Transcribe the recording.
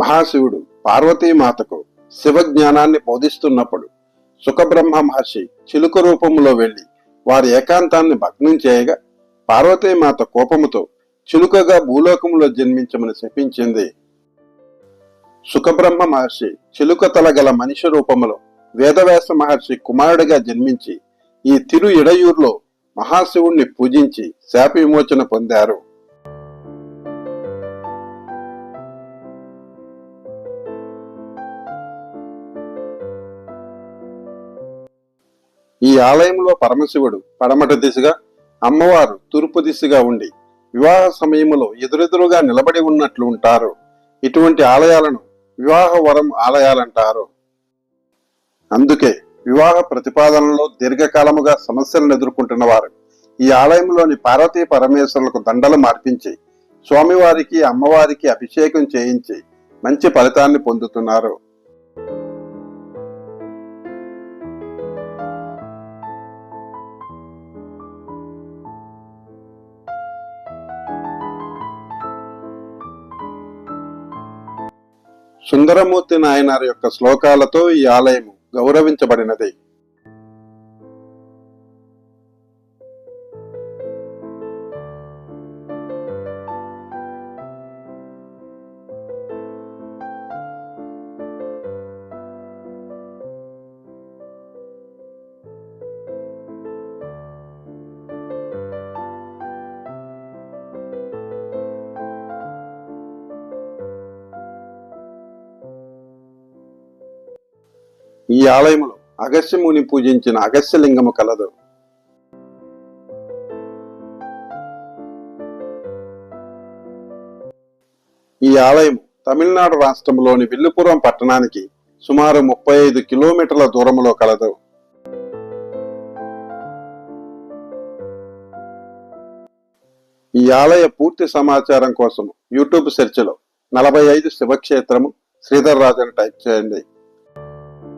మహాశివుడు పార్వతీమాతకు శివ జ్ఞానాన్ని బోధిస్తున్నప్పుడు సుఖబ్రహ్మ మహర్షి చిలుక రూపంలో వెళ్ళి వారి ఏకాంతాన్ని భగ్నం చేయగా పార్వతీమాత కోపముతో చిలుకగా భూలోకంలో జన్మించమని శపించింది. సుఖబ్రహ్మ మహర్షి చిలుక తల గల మనిషి రూపములో వేదవ్యాస మహర్షి కుమారుడిగా జన్మించి ఈ తిరు ఇడయూరులో మహాశివుణ్ణి పూజించి శాప విమోచన పొందారు. ఈ ఆలయంలో పరమశివుడు పడమట దిశగా అమ్మవారు తూర్పు దిశగా ఉండి వివాహ సమయంలో ఎదురెదురుగా నిలబడి ఉన్నట్లు ఉంటారు. ఇటువంటి ఆలయాలను వివాహ వరం ఆలయాలంటారు. అందుకే వివాహ ప్రతిపాదనలో దీర్ఘకాలముగా సమస్యలను ఎదుర్కొంటున్న వారు ఈ ఆలయంలోని పార్వతీ పరమేశ్వరులకు దండలు మార్పించి స్వామివారికి అమ్మవారికి అభిషేకం చేయించి మంచి ఫలితాన్ని పొందుతున్నారు. సుందరమూర్తి నాయనార్ యొక్క శ్లోకాలతో ఈ ఆలయము గౌరవించబడినది. ఈ ఆలయములో అగస్యముని పూజించిన అగస్యలింగము కలదు. ఈ ఆలయం తమిళనాడు రాష్ట్రంలోని విల్లుపురం పట్టణానికి సుమారు ముప్పై ఐదు కిలోమీటర్ల దూరంలో కలదు. ఈ ఆలయ పూర్తి సమాచారం కోసం యూట్యూబ్ సెర్చ్లో నలభై ఐదు శివక్షేత్రము శ్రీధర్ రాజు అని టైప్ చేయండి.